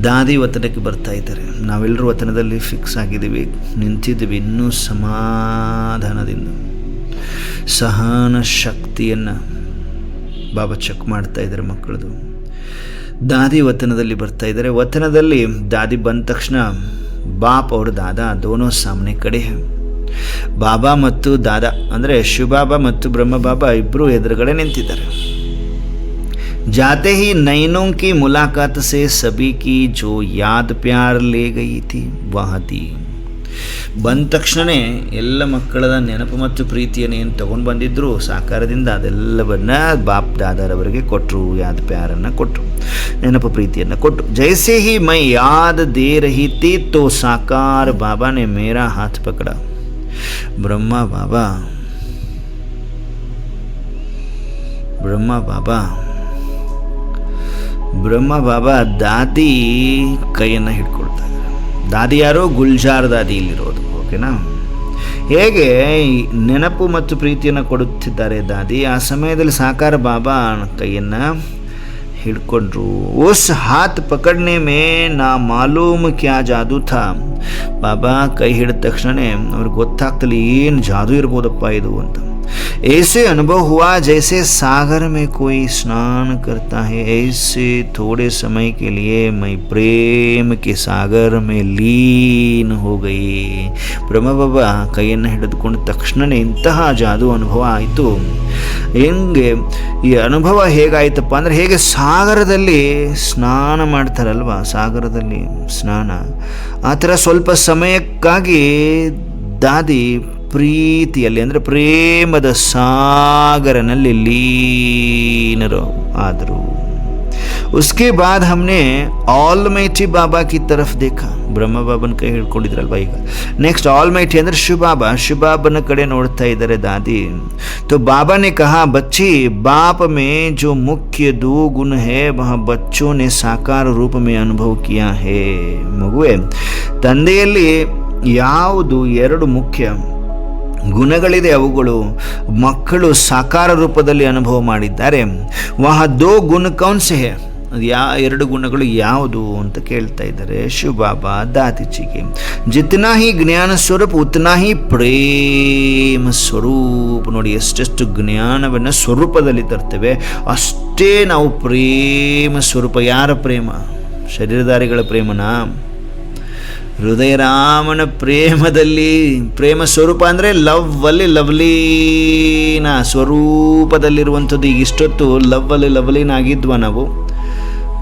ದಾದಿ ವತನಕ್ಕೆ ಬರ್ತಾ ಇದ್ದಾರೆ. ನಾವೆಲ್ಲರೂ ವತನದಲ್ಲಿ ಫಿಕ್ಸ್ ಆಗಿದ್ದೀವಿ. ನಿಂತಿದ್ದೀವಿ ಇನ್ನೂ ಸಮಾಧಾನದಿಂದ. ಸಹನ ಶಕ್ತಿಯನ್ನು ಬಾಬಾ ಚೆಕ್ ಮಾಡ್ತಾ ಇದ್ದಾರೆ ಮಕ್ಕಳದು. ದಾದಿ ವತನದಲ್ಲಿ ಬರ್ತಾ ಇದ್ದಾರೆ. ವತನದಲ್ಲಿ ದಾದಿ ಬಂದ ತಕ್ಷಣ ಬಾಪ್ ಅವ್ರ ದಾದಾ ದೋನೋ ಸಾಮನೆ ಕಡೆ. ಬಾಬಾ ಮತ್ತು ದಾದಾ, ಅಂದರೆ ಶಿವಬಾಬಾ ಮತ್ತು ಬ್ರಹ್ಮಬಾಬಾ ಇಬ್ಬರು ಎದುರುಗಡೆ ನಿಂತಿದ್ದಾರೆ. जाते ही नैनों की मुलाकात से सभी की जो याद प्यार ले गई थी वह दी ಬಂದ ತಕ್ಷಣವೇ ಎಲ್ಲ ಮಕ್ಕಳ ನೆನಪು ಮತ್ತು ಪ್ರೀತಿಯನ್ನು ಏನು ತಗೊಂಡು ಬಂದಿದ್ರು ಸಾಕಾರದಿಂದ ಅದೆಲ್ಲವನ್ನ ಬಾಪ್ ದಾದಾರವರಿಗೆ ಕೊಟ್ಟರು ಯಾದ ಪ್ಯಾರನ್ನು ಕೊಟ್ಟರು ನೆನಪು ಪ್ರೀತಿಯನ್ನು ಕೊಟ್ಟರು ಜೈಸೆ ಹಿ ಮೈ ಯಾದ್ ದೇ ರಹಿ ತಿ ತೋ ಸಾಕಾರ ಬಾಬಾನೆ ಮೇರಾ ಹಾತ್ ಪಕಡ ಬ್ರಹ್ಮ ಬಾಬಾ ಬ್ರಹ್ಮ ಬಾಬಾ ಬ್ರಹ್ಮ ಬಾಬಾ ದಾದಿ ಕೈಯನ್ನು ಹಿಡ್ಕೊಳ್ತಾರೆ ದಾದಿ ಯಾರೋ? ಗುಲ್ಜಾರ್ ದಾದಿ ಇಲ್ಲಿರೋದು. ಓಕೆನಾ? ಹೇಗೆ ನೆನಪು ಮತ್ತು ಪ್ರೀತಿಯನ್ನು ಕೊಡುತ್ತಿದ್ದಾರೆ ದಾದಿ? ಆ ಸಮಯದಲ್ಲಿ ಸಾಕಾರ ಬಾಬಾ ಕೈಯನ್ನು ಹಿಡ್ಕೊಂಡ್ರು. ಓಸ್ ಹಾತ್ ಪಕಡ್ನೆ ಮೇ ನಾ ಮಾಲೂಮ್ ಕ್ಯಾ ಜಾದೂ ಥಾ. ಬಾಬಾ ಕೈ ಹಿಡಿದ ತಕ್ಷಣ ಅವ್ರಿಗೆ ಗೊತ್ತಾಗ್ತಲ್ಲ ಏನು ಜಾದೂ ಇರ್ಬೋದಪ್ಪ ಇದು ಅಂತ. ऐसे अनुभव हुआ जैसे सागर में कोई स्नान करता है ऐसे थोड़े समय के लिए मैं प्रेम के सागर में ಲೀನ್ हो गई ಬ್ರಹ್ಮಬಾಬಾ ಕೈಯನ್ನು ಹಿಡಿದುಕೊಂಡ ತಕ್ಷಣವೇ ಇಂತಹ ಜಾದು ಅನುಭವ ಆಯಿತು ಹೆಂಗೆ ಈ ಅನುಭವ ಹೇಗಾಯ್ತಪ್ಪ ಅಂದರೆ ಹೇಗೆ ಸಾಗರದಲ್ಲಿ ಸ್ನಾನ ಮಾಡ್ತಾರಲ್ವ ಸಾಗರದಲ್ಲಿ ಸ್ನಾನ ಆ ಥರ ಸ್ವಲ್ಪ ಸಮಯಕ್ಕಾಗಿ ದಾದಿ ಪ್ರೀತಿಯಲ್ಲಿ ಅಂದರೆ ಪ್ರೇಮದ ಸಾಗರನಲ್ಲಿ ಲೀನರು ಆದರು उसके बाद हमने ಆಲ್ ಮೈಟಿ ಬಾಬಾ ಕಿ ತರಫ್ ದೇಖ ಬ್ರಹ್ಮ ಬಾಬನ ಕೈ ಹಿಡ್ಕೊಂಡಿದ್ರಲ್ವ ಈಗ ನೆಕ್ಸ್ಟ್ ಆಲ್ ಮೈಟಿ ಅಂದರೆ ಶಿವಬಾಬಾ ಶಿವಬಾಬನ ಕಡೆ ನೋಡ್ತಾ ಇದ್ದಾರೆ ದಾದಿ तो बाबा ने कहा बच्ची बाप में जो मुख्य दो गुण है वह बच्चों ने साकार रूप में अनुभव किया है ಮಗುವೆ ತಂದೆಯಲ್ಲಿ ಯಾವುದು ಎರಡು ಮುಖ್ಯ ಗುಣಗಳಿದೆ ಅವುಗಳು. ಮಕ್ಕಳು ಸಾಕಾರ ರೂಪದಲ್ಲಿ ಅನುಭವ ಮಾಡಿದ್ದಾರೆ. ವಹ ದೋ ಗುಣ ಕೌನ್ಸೆ ಹೇ ಅದು ಯಾ, ಎರಡು ಗುಣಗಳು ಯಾವುದು ಅಂತ ಕೇಳ್ತಾ ಇದ್ದಾರೆ. ಶಿವಬಾಬಾ ದಾತಿಚಿಗೆ ಜಿತ್ನಾ ಹಿ ಜ್ಞಾನ ಸ್ವರೂಪ ಉತ್ನಾ ಹಿ ಪ್ರೇಮ ಸ್ವರೂಪ. ನೋಡಿ, ಎಷ್ಟೆಷ್ಟು ಜ್ಞಾನವನ್ನು ಸ್ವರೂಪದಲ್ಲಿ ತರ್ತೇವೆ. ಅಷ್ಟೇ ನಾವು ಪ್ರೇಮ ಸ್ವರೂಪ. ಯಾರ ಪ್ರೇಮ? ಶರೀರಧಾರಿಗಳ ಪ್ರೇಮನಾ? ಹೃದಯರಾಮನ ಪ್ರೇಮದಲ್ಲಿ ಪ್ರೇಮ ಸ್ವರೂಪ ಅಂದರೆ ಲವ್ ಅಲ್ಲಿ ಲವ್ಲೀನ ಸ್ವರೂಪದಲ್ಲಿರುವಂಥದ್ದು ಈಗ ಇಷ್ಟೊತ್ತು ಲವ್ ಅಲ್ಲಿ ಲವ್ಲೀನ ಆಗಿದ್ವ ನಾವು.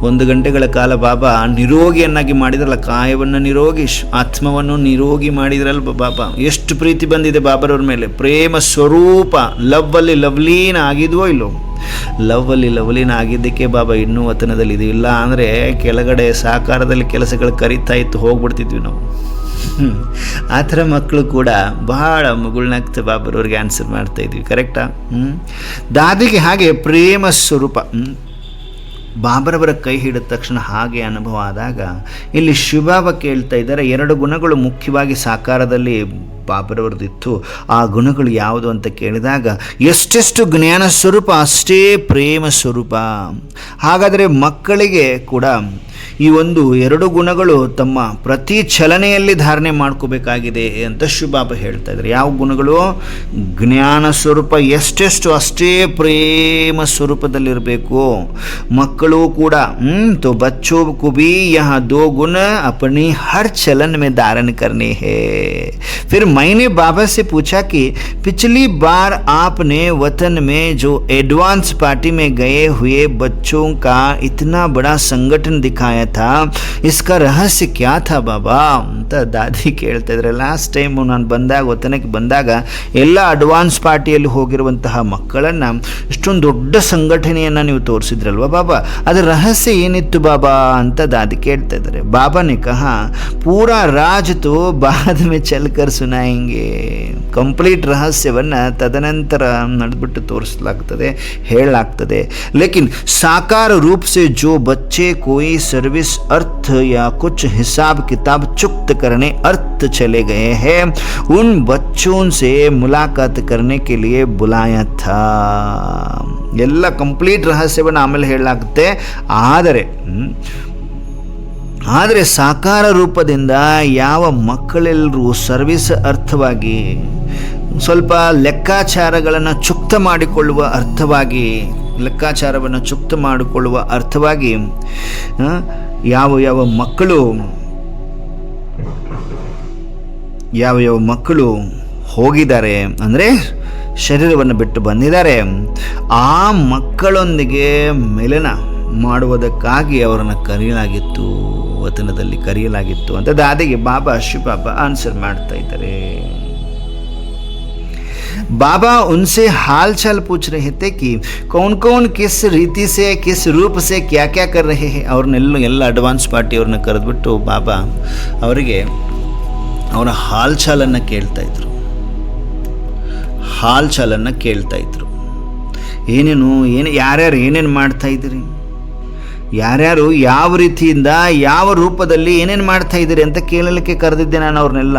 ಒಂದು ಗಂಟೆಗಳ ಕಾಲ ಬಾಬಾ ನಿರೋಗಿಯನ್ನಾಗಿ ಮಾಡಿದ್ರಲ್ಲ, ಕಾಯವನ್ನು ನಿರೋಗಿ ಆತ್ಮವನ್ನು ನಿರೋಗಿ ಮಾಡಿದ್ರಲ್ಲ ಬಾಬಾ. ಎಷ್ಟು ಪ್ರೀತಿ ಬಂದಿದೆ ಬಾಬರವ್ರ ಮೇಲೆ. ಪ್ರೇಮ ಸ್ವರೂಪ ಲವ್ ಅಲ್ಲಿ ಲವ್ಲೀನ ಆಗಿದ್ವೋ ಇಲ್ಲೋ. ಲವ್ ಅಲ್ಲಿ ಲವ್ಲಿನ ಆಗಿದ್ದಕ್ಕೆ ಬಾಬಾ ಇನ್ನೂ ವತನದಲ್ಲಿ ಇದು ಇಲ್ಲ ಅಂದರೆ ಕೆಳಗಡೆ ಸಾಕಾರದಲ್ಲಿ ಕೆಲಸಗಳು ಕರಿತಾ ಇತ್ತು, ಹೋಗ್ಬಿಡ್ತಿದ್ವಿ ನಾವು. ಆ ಥರ ಮಕ್ಕಳು ಕೂಡ ಬಹಳ ಮುಗುಳ್ನಾಗ್ತ ಬಾಬರವ್ರಿಗೆ ಆನ್ಸರ್ ಮಾಡ್ತಾ ಇದ್ವಿ ಕರೆಕ್ಟಾ ಹ್ಞೂ ದಾದಿಗೆ ಹಾಗೆ ಪ್ರೇಮ ಸ್ವರೂಪ. ಬಾಬರವರ ಕೈ ಹಿಡಿದ ತಕ್ಷಣ ಹಾಗೆ ಅನುಭವ ಆದಾಗ, ಇಲ್ಲಿ ಶಿವಬಾಬ ಕೇಳ್ತಾ ಇದ್ದಾರೆ, ಎರಡು ಗುಣಗಳು ಮುಖ್ಯವಾಗಿ ಸಾಕಾರದಲ್ಲಿ ಬಾಬರವರದಿತ್ತು. ಆ ಗುಣಗಳು ಯಾವುದು ಅಂತ ಕೇಳಿದಾಗ, ಎಷ್ಟೆಷ್ಟು ಜ್ಞಾನ ಸ್ವರೂಪ, ಅಷ್ಟೇ ಪ್ರೇಮ ಸ್ವರೂಪ. ಹಾಗಾದರೆ ಮಕ್ಕಳಿಗೆ ಕೂಡ ಈ ಒಂದು ಎರಡು ಗುಣಗಳು ತಮ್ಮ ಪ್ರತಿ ಚಲನೆಯಲ್ಲಿ ಧಾರಣೆ ಮಾಡ್ಕೋಬೇಕಾಗಿದೆ ಅಂತ ಶಿವಬಾಬಾ ಹೇಳ್ತಾ ಇದ್ದಾರೆ ಯಾವ ಗುಣಗಳು ಜ್ಞಾನ ಸ್ವರೂಪ ಎಷ್ಟೆಷ್ಟು ಅಷ್ಟೇ ಪ್ರೇಮ ಸ್ವರೂಪದಲ್ಲಿರಬೇಕು ಮಕ್ಕಳು ಕೂಡ ಹ್ಮ್ तो बच्चों को भी यहाँ दो गुण अपनी हर चलन में धारण करने हैं फिर मैंने बाबा से पूछा कि पिछली बार आपने वतन में जो एडवांस पार्टी में गए हुए बच्चों का इतना बड़ा संगठन दिखाया था इसका ರಹಸ್ಯ क्या ಬಾಬಾ ಅಂತ ದಾದಿ ಕೇಳ್ತಾ ಇದ್ರೆ ಲಾಸ್ಟ್ ಟೈಮು ನಾನು ಬಂದಾಗ, ಒತ್ತನಕ್ಕೆ ಬಂದಾಗ, ಎಲ್ಲ ಅಡ್ವಾನ್ಸ್ ಪಾರ್ಟಿಯಲ್ಲಿ ಹೋಗಿರುವಂತಹ ಮಕ್ಕಳನ್ನು ಇಷ್ಟೊಂದು ದೊಡ್ಡ ಸಂಘಟನೆಯನ್ನು ನೀವು ತೋರಿಸಿದ್ರಲ್ವ ಬಾಬಾ? ಅದರ ರಹಸ್ಯ ಏನಿತ್ತು ಬಾಬಾ ಅಂತ ದಾದಿ ಕೇಳ್ತಾ ಇದ್ದಾರೆ. ಬಾಬಾನೇ ಕಹ, ಪೂರಾ ರಾಜತು ಬಾದ್ ಮೇ ಚಲ್ಕರ್ ಸುನಾಯಂಗೆ. ಕಂಪ್ಲೀಟ್ ರಹಸ್ಯವನ್ನು ತದನಂತರ ನಡೆದ್ಬಿಟ್ಟು ತೋರಿಸಲಾಗ್ತದೆ, ಹೇಳಲಾಗ್ತದೆ. ಲೇಕಿನ್ ಸಾಕಾರ ರೂಪಸೆ ಜೋ ಬಚ್ಚೆ ಕೋಯಿ ಸರ್ವಿಸ್ सर्विस अर्थ या कुछ हिसाब किताब चुक्त करने अर्थ चले गए हैं उन बच्चों से मुलाकात करने के लिए बुलाया था ಎಲ್ಲ ಕಂಪ್ಲೀಟ್ ರಹಸ್ಯವನ್ನು ಆಮೇಲೆ ಹೇಳಲಾಗುತ್ತೆ ಆದರೆ ಹ್ಮ್, ಆದರೆ ಸಾಕಾರ ರೂಪದಿಂದ ಯಾವ ಮಕ್ಕಳೆಲ್ಲರೂ ಸರ್ವಿಸ್ ಅರ್ಥವಾಗಿ ಸ್ವಲ್ಪ ಲೆಕ್ಕಾಚಾರಗಳನ್ನು ಚುಕ್ತ ಮಾಡಿಕೊಳ್ಳುವ ಅರ್ಥವಾಗಿ ಲೆಕ್ಕಾಚಾರವನ್ನು ಚುಕ್ತ ಮಾಡಿಕೊಳ್ಳುವ ಅರ್ಥವಾಗಿ ಆ, ಯಾವ ಯಾವ ಮಕ್ಕಳು, ಯಾವ ಯಾವ ಮಕ್ಕಳು ಹೋಗಿದ್ದಾರೆ ಅಂದರೆ ಶರೀರವನ್ನು ಬಿಟ್ಟು ಬಂದಿದ್ದಾರೆ. ಆ ಮಕ್ಕಳೊಂದಿಗೆ ಮಿಲನ ಮಾಡುವುದಕ್ಕಾಗಿ ಅವರನ್ನು ಕರೆಯಲಾಗಿತ್ತು ವತನದಲ್ಲಿ ಕರೆಯಲಾಗಿತ್ತು ಅಂತ ದಾದಿಗೆ ಬಾಬಾ, ಶಿವಬಾಬಾ ಆನ್ಸರ್ ಮಾಡ್ತಾ ಇದ್ದಾರೆ. बाबा उनसे हाल चाल पूछ रहे थे कि कौन कौन किस ರೀತಿ से किस ರೂಪ से क्या क्या कर रहे हैं ಅವ್ರನ್ನೆಲ್ಲ ಎಲ್ಲ ಅಡ್ವಾನ್ಸ್ ಪಾರ್ಟಿ ಅವ್ರನ್ನ ಕರೆದ್ಬಿಟ್ಟು ಬಾಬಾ ಅವರಿಗೆ ಅವರ ಹಾಲ್ ಚಾಲನ್ನು ಕೇಳ್ತಾ ಇದ್ರು ಹಾಲ್ ಚಾಲನ್ನು ಕೇಳ್ತಾ ಇದ್ರು ಏನೇನು ಏನು ಯಾರ್ಯಾರು ಏನೇನು ಮಾಡ್ತಾ ಇದ್ದೀರಿ ಯಾರ್ಯಾರು ಯಾವ ರೀತಿಯಿಂದ ಯಾವ ರೂಪದಲ್ಲಿ ಏನೇನು ಮಾಡ್ತಾ ಇದ್ದೀರಿ ಅಂತ ಕೇಳಲಿಕ್ಕೆ ಕರೆದಿದ್ದೆ ನಾನು ಅವ್ರನ್ನೆಲ್ಲ.